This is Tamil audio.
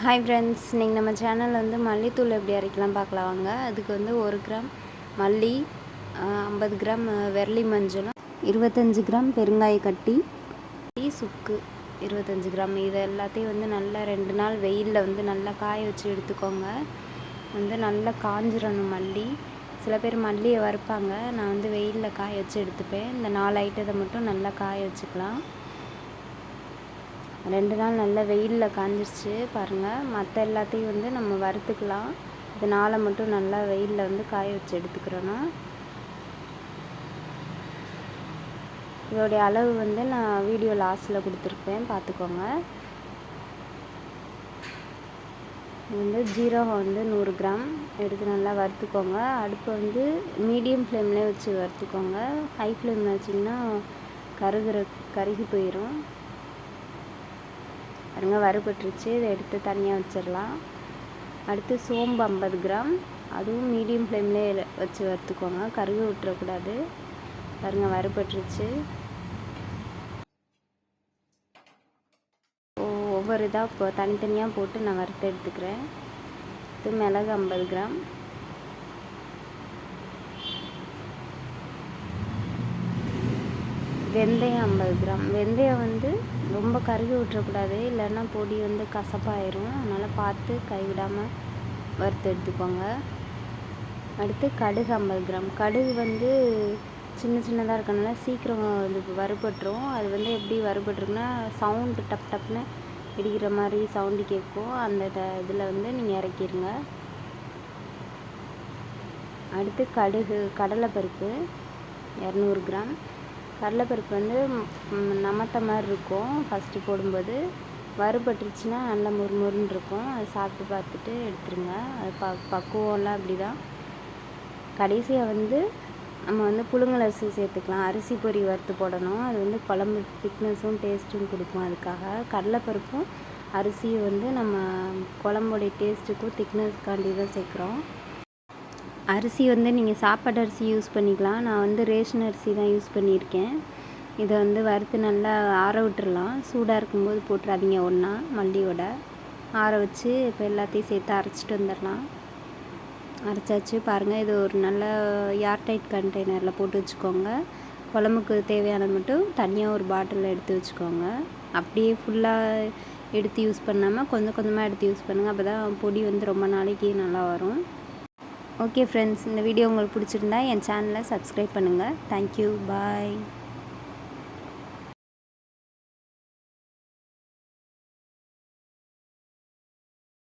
ஹாய் ஃப்ரெண்ட்ஸ் நீங்கள் நம்ம சேனலில் வந்து மல்லித்தூள் எப்படி அரைக்கலாம் பார்க்கலாம் வாங்க. அதுக்கு வந்து ஒரு கிராம் மல்லி ஐம்பது கிராம் வெரலி மஞ்சளும் இருபத்தஞ்சி கிராம் பெருங்காய கட்டி சுக்கு இருபத்தஞ்சி கிராம். இது எல்லாத்தையும் வந்து நல்லா ரெண்டு நாள் வெயிலில் வந்து நல்லா காய வச்சு எடுத்துக்கோங்க. வந்து நல்லா காஞ்சிடணும் மல்லி. சில பேர் மல்லியை வறுப்பாங்க. நான் வந்து வெயிலில் காய வச்சு எடுத்துப்பேன். இந்த நாலு ஐட்டத்தை மட்டும் நல்லா காய வச்சுக்கலாம். ரெண்டு நாள் நல்லா வெயிலில் காஞ்சிருச்சு பாருங்கள் மற்ற எல்லாத்தையும் வந்து நம்ம வறுத்துக்கலாம். இது நாளை மட்டும் நல்லா வெயிலில் வந்து காய வச்சு எடுத்துக்கிறோன்னா இதோடைய அளவு வந்து நான் வீடியோ லாஸ்ட்டில் கொடுத்துருப்பேன் பார்த்துக்கோங்க. வந்து ஜீரகம் வந்து நூறு கிராம். எடுத்து நல்லா வறுத்துக்கோங்க. அடுப்பு வந்து மீடியம் ஃப்ளேம்லேயே வச்சு வறுத்துக்கோங்க. ஹை ஃப்ளேமில் வச்சிங்கன்னா கருகிற கருகி போயிடும் பாருங்கள் வறுபட்டுருச்சு. இதை எடுத்து தனியாக வச்சிடலாம். அடுத்து சோம்பு ஐம்பது கிராம். அதுவும் மீடியம் ஃப்ளேம்லேயே வச்சு வறுத்துக்கோங்க. கருகு விட்டுறக்கூடாது பாருங்கள் வறுபட்டுருச்சு. ஒவ்வொரு இதாக இப்போ தனித்தனியாக போட்டு நான் வறுத்து எடுத்துக்கிறேன். இது மிளகு ஐம்பது கிராம். வெந்தயம் ஐம்பது கிராம். வெந்தயம் வந்து ரொம்ப கருகி விட்டுறக்கூடாது இல்லைன்னா பொடி வந்து கசப்பாயிரும். அதனால் பார்த்து கைவிடாமல் வறுத்து எடுத்துக்கோங்க. அடுத்து கடுகு ஐம்பது கிராம். கடுகு வந்து சின்ன சின்னதாக இருக்கனால சீக்கிரம் இது வறுபட்டுரும். அது வந்து எப்படி வறுபட்டுருக்குன்னா சவுண்டு டப் டப்னு இடிக்கிற மாதிரி சவுண்டு கேட்கும். அந்த இதில் வந்து நீங்கள் இறக்கிடுங்க அடுத்து கடுகு கடலைப்பருப்பு இரநூறு கிராம். கடலைப்பருப்பு வந்து நமத்த மாதிரி இருக்கும். ஃபஸ்ட்டு போடும்போது வறுபட்டுருச்சுன்னா நல்லா முறுமுறுன்னு இருக்கும். அதை சாப்பிட்டு பார்த்துட்டு எடுத்துருங்க. அது ப பக்குவம்லாம் அப்படி தான் கடைசியாக வந்து நம்ம வந்து புழுங்கல் அரிசி சேர்த்துக்கலாம். அரிசி பொரி வறுத்து போடணும். அது வந்து குழம்பு திக்னஸும் டேஸ்ட்டும் கொடுக்கும் அதுக்காக. கடலைப்பருப்பும் அரிசியும் வந்து நம்ம குழம்போடைய டேஸ்ட்டுக்கும் திக்னஸ்க்காண்டி தான் சேர்க்குறோம். அரிசி வந்து நீங்கள் சாப்பாடு அரிசி யூஸ் பண்ணிக்கலாம். நான் வந்து ரேஷன் அரிசி தான் யூஸ் பண்ணியிருக்கேன். இதை வந்து வறுத்து நல்லா ஆற விட்டுறலாம். சூடாக இருக்கும்போது போட்டுறாதீங்க ஒன்றா மல்லியோட ஆற வச்சு இப்போ எல்லாத்தையும் சேர்த்து அரைச்சிட்டு வந்துடலாம். அரைச்சாச்சு. பாருங்கள் இது ஒரு நல்ல ஏர்டைட் கண்டெய்னரில் போட்டு வச்சுக்கோங்க. குழம்புக்கு தேவையானது மட்டும் தனியாக ஒரு பாட்டிலில் எடுத்து வச்சுக்கோங்க. அப்படியே ஃபுல்லாக எடுத்து யூஸ் பண்ணாமல் கொஞ்சம் கொஞ்சமாக எடுத்து யூஸ் பண்ணுங்கள் அப்போ தான் பொடி வந்து ரொம்ப நாளைக்கு நல்லா வரும். ஓகே ஃப்ரெண்ட்ஸ் இந்த வீடியோ உங்களுக்கு பிடிச்சிருந்தா என் சேனலை சப்ஸ்கிரைப் பண்ணுங்கள் தேங்க்யூ பாய்